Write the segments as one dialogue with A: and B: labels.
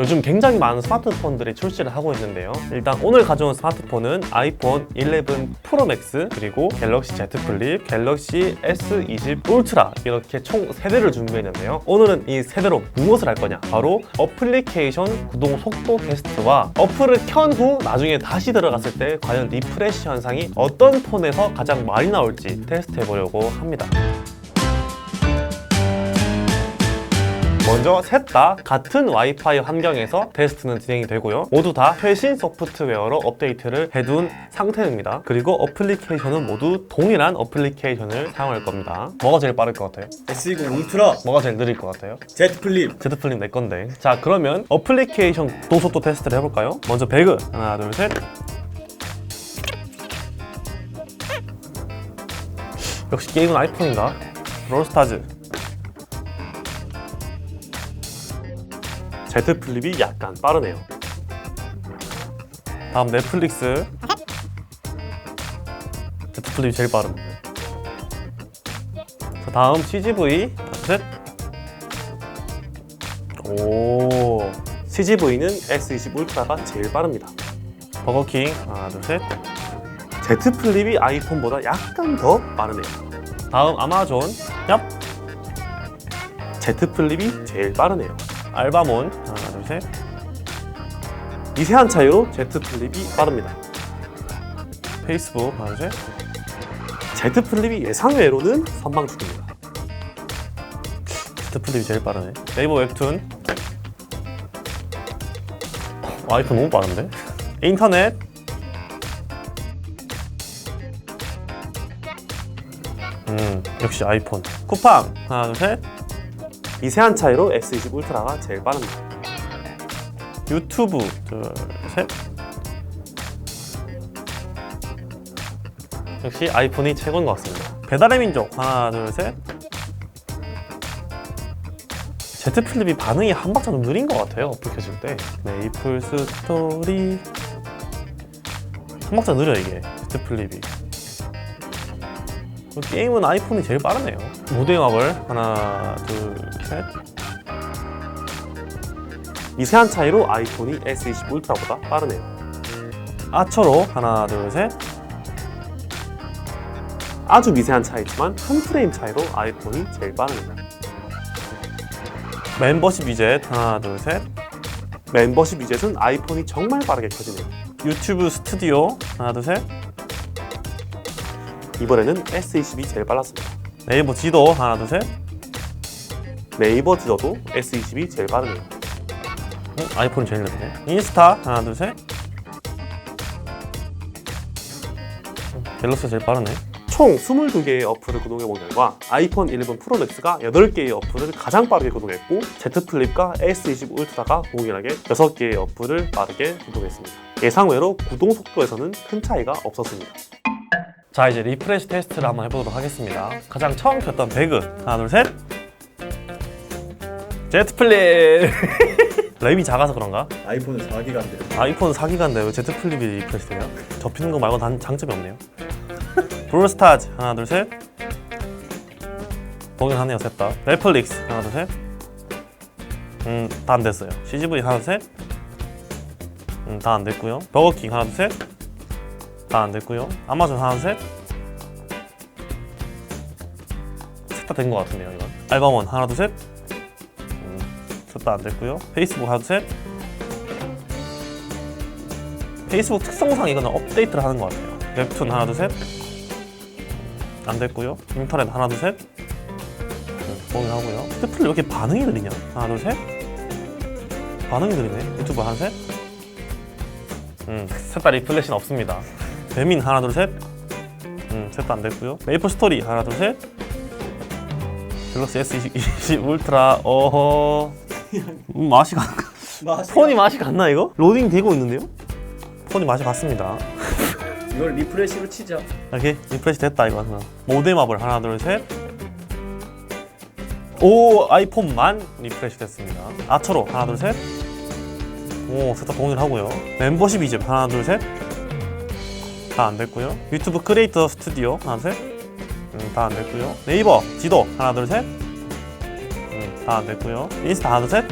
A: 요즘 굉장히 많은 스마트폰들이 출시를 하고 있는데요. 일단 오늘 가져온 스마트폰은 아이폰 11 프로 맥스 그리고 갤럭시 Z 플립, 갤럭시 S20 울트라 이렇게 총 세대를 준비했는데요. 오늘은 이 세대로 무엇을 할 거냐? 바로 어플리케이션 구동 속도 테스트와 어플을 켠 후 나중에 다시 들어갔을 때 과연 리프레시 현상이 어떤 폰에서 가장 많이 나올지 테스트 해 보려고 합니다. 먼저 셋 다 같은 와이파이 환경에서 테스트는 진행이 되고요. 모두 다 최신 소프트웨어로 업데이트를 해둔 상태입니다. 그리고 어플리케이션은 모두 동일한 어플리케이션을 사용할 겁니다. 뭐가 제일 빠를 것 같아요?
B: S20 울트라
A: 뭐가 제일 느릴 것 같아요?
B: Z 플립
A: Z 플립 내 건데. 자, 그러면 어플리케이션 도속도 테스트를 해볼까요? 먼저 배그. 하나, 둘, 셋. 역시 게임은 아이폰인가? 롤스타즈. Z 플립이 약간 빠르네요. 다음 넷플릭스. Z 플립이 제일 빠름. 자, 다음 CGV. 셋. 오 CGV는 S20 울트라가 제일 빠릅니다 버거킹 하나 둘 셋 Z 플립이 아이폰보다 약간 더 빠르네요 다음 아마존 얍 Z 플립이 제일 빠르네요 알바몬. 하나 둘셋. 미세한 차이로 Z 플립이 빠릅니다. 페이스북 하나 둘셋. Z 플립이 예상외로는 선방 중입니다. Z 플립이 제일 빠르네. 네이버 웹툰. 어, 아이폰 너무 빠른데? 인터넷. 음 역시 아이폰. 쿠팡. 하나 둘셋 미세한 차이로 S20 울트라가 제일 빠릅니다 유튜브 둘 셋 역시 아이폰이 최고인 것 같습니다 배달의 민족 하나 둘 셋 Z 플립이 반응이 한 박자 좀 느린 것 같아요. 어플 켜질 때. 메이플 스토리. 한 박자 느려 이게. Z 플립이. 그 게임은 아이폰이 제일 빠르네요. 모델업을 하나, 둘, 셋. 미세한 차이로 아이폰이 S20 울트라보다 빠르네요. 아처로 하나, 둘, 셋. 아주 미세한 차이지만 한 프레임 차이로 아이폰이 제일 빠릅니다. 멤버십 위젯 하나 둘 셋 멤버십 위젯은 아이폰이 정말 빠르게 켜지네요 유튜브 스튜디오 하나 둘 셋 이번에는 S20이 제일 빨랐습니다 네이버 지도 하나 둘 셋 네이버 지도도 S20이 제일 빠르네요 어? 아이폰이 제일 느리네 인스타 하나 둘 셋 갤럭시가 제일 빠르네 총 22개의 어플을 구동해본 결과 아이폰 11 프로 맥스가 8개의 어플을 가장 빠르게 구동했고 Z 플립과 S20 울트라가 동일하게 6개의 어플을 빠르게 구동했습니다. 예상외로 구동 속도에서는 큰 차이가 없었습니다. 자 이제 리프레시 테스트를 한번 해보도록 하겠습니다. 가장 처음 켰던 배그 하나 둘 셋. Z 플립 랩이 작아서 그런가?
B: 아이폰은 4기가 안 돼요
A: 아이폰 4기가인데 왜 Z 플립이 리프레시 돼요? 접히는 거 말고 단 장점이 없네요. 브롤스타즈 하나 둘 셋. 보긴 하네요 셋 다. 넷플릭스 하나 둘 셋. 음, 다 안 됐어요. CGV 하나 둘 셋. 음, 다 안 됐고요. 버거킹 하나 둘 셋. 다 안 됐고요. 아마존 둘 셋. 셋다 된 것 같은데요 이건. 알바몬 하나 둘 셋. 음, 셋다 안 됐고요. 페이스북 하나 둘 셋. 페이스북 특성상 이거는 업데이트를 하는 것 같아요. 웹툰 하나 둘 셋. 안 됐고요. 인터넷 하나 둘 셋. 보긴 하고요. 왜 이렇게 반응이 느리냐? 하나 둘 셋. 반응이 느리네. 유튜브 하나 셋. 음, 셋다 리플레이션 없습니다. 배민 하나 둘 셋. 음, 셋다안 됐고요. 메이플 스토리 하나 둘 셋. 갤럭시 S20 울트라 어허. 음, 맛이 가. 폰이 맛이 갔나 이거? 로딩 되고 있는데요? 폰이 맛이 갔습니다.
B: 이걸 리프레시로 치자
A: 이렇게 리프레시 됐다 이거. 모뎀업을 하나 둘 셋. 오 아이폰만 리프레시 됐습니다. 아처로 하나 둘 셋. 오 셋 다 동일하고요. 멤버십 이집 하나 둘 셋. 다 안 됐고요. 유튜브 크리에이터 스튜디오 하나 둘 셋. 음, 다 안 됐고요. 네이버 지도 하나 둘 셋. 음, 다 안 됐고요. 인스타 하나 둘 셋.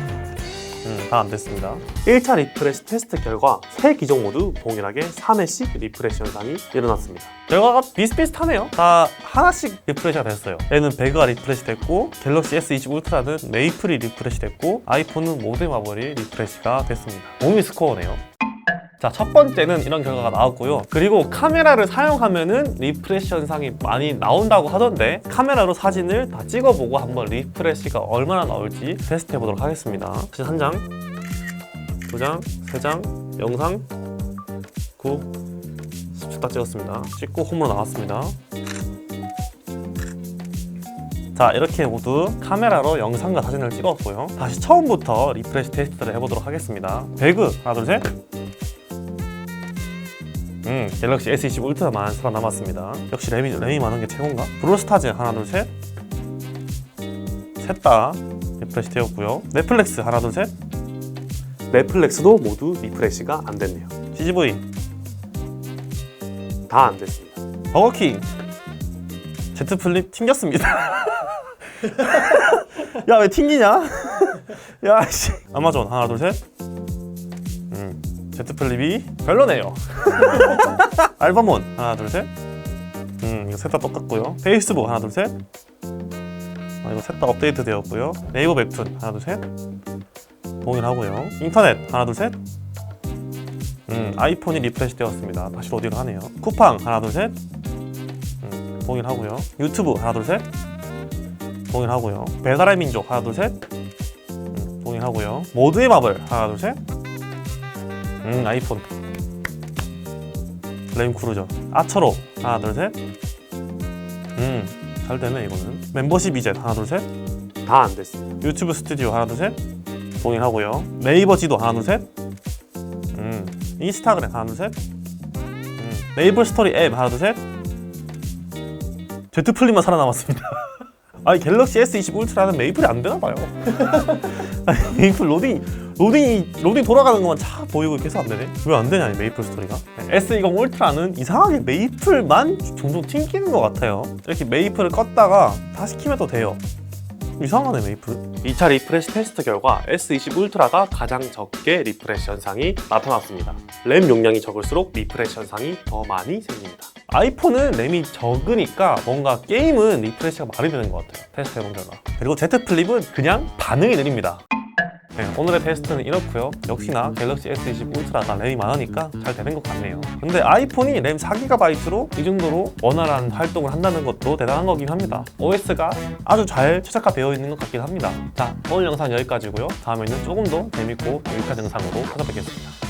A: 음, 다 안 됐습니다. 1차 리프레시 테스트 결과 세 기종 모두 동일하게 3회씩 리프레시 현상이 일어났습니다. 결과가 비슷비슷하네요. 다 하나씩 리프레시가 됐어요. 얘는 배그가 리프레시 됐고 갤럭시 S20 울트라는 메이플이 리프레시 됐고 아이폰은 모든 마블이 리프레시가 됐습니다. 동일 스코어네요. 자, 첫 번째는 이런 결과가 나왔고요. 그리고 카메라를 사용하면은 리프레시 현상이 많이 나온다고 하던데 카메라로 사진을 다 찍어보고 한번 리프레시가 얼마나 나올지 테스트 해보도록 하겠습니다. 사진 한 장, 두 장, 세 장, 영상 9, 10초 딱 찍었습니다. 찍고 홈으로 나왔습니다. 자 이렇게 모두 카메라로 영상과 사진을 찍었고요. 다시 처음부터 리프레시 테스트를 해보도록 하겠습니다. 배그 하나 둘 셋. 음, 갤럭시 S20 울트라만 살아남았습니다. 역시 램이, 램이 많은 게 최고인가? 브롤스타즈 하나 둘 셋. 셋 다 리프레시 되었고요. 넷플릭스 하나 둘 셋. 넷플릭스도 모두 리프레시가 안 됐네요. CGV 다 안 됐습니다. 버거킹 제트 플립 튕겼습니다. 야 왜 튕기냐? 야 씨. 아마존 하나 둘 셋. 음, 제트 플립이 별로네요. 알바몬 하나 둘 셋. 음 이거 셋 다 똑같고요. 페이스북 하나 둘 셋. 아, 이거 셋 다 업데이트 되었고요. 네이버 웹툰 하나 둘 셋. 동일하고요. 인터넷 하나 둘 셋. 음 아이폰이 리프레시 되었습니다. 다시 로딩을 하네요. 쿠팡 하나 둘 셋. 음, 동일하고요. 유튜브 하나 둘 셋. 동일하고요. 배달의 민족 하나 둘 셋. 음, 동일하고요. 모두의 마블 하나 둘 셋. 음 아이폰. 램 크루저. 아처로 하나 둘셋. 음잘 되네 이거는. 멤버십 이제. 하나 둘셋. 다 안 됐습니다 유튜브 스튜디오 하나 둘셋. 동일하고요. 네이버 지도 하나 둘셋. 음 인스타그램 하나 둘셋. 음, 네이버 스토리 앱 하나 둘셋. 제트 플립만 살아남았습니다. 아니 갤럭시 S20 울트라는 메이플이 안 되나 봐요. 메이플 로딩 로딩이 로딩 돌아가는 것만 차 보이고 계속 안 되네. 왜 안 되냐 이 메이플 스토리가? S20 울트라는 이상하게 메이플만 종종 튕기는 것 같아요. 이렇게 메이플을 껐다가 다시 키면 또 돼요. 이상하네 메이플. 2차 리프레시 테스트 결과 S20 울트라가 가장 적게 리프레시 현상이 나타났습니다. 램 용량이 적을수록 리프레시 현상이 더 많이 생깁니다. 아이폰은 램이 적으니까 뭔가 게임은 리프레시가 많이 되는 것 같아요. 테스트 해본 결과. 그리고 Z 플립은 그냥 반응이 느립니다. 네, 오늘의 테스트는 이렇고요. 역시나 갤럭시 S20 울트라가 램이 많으니까 잘 되는 것 같네요. 근데 아이폰이 램 4GB로 이 정도로 원활한 활동을 한다는 것도 대단한 거긴 합니다. OS가 아주 잘 최적화되어 있는 것 같긴 합니다. 자, 오늘 영상 여기까지고요. 다음에는 조금 더 재밌고 유익한 영상으로 찾아뵙겠습니다.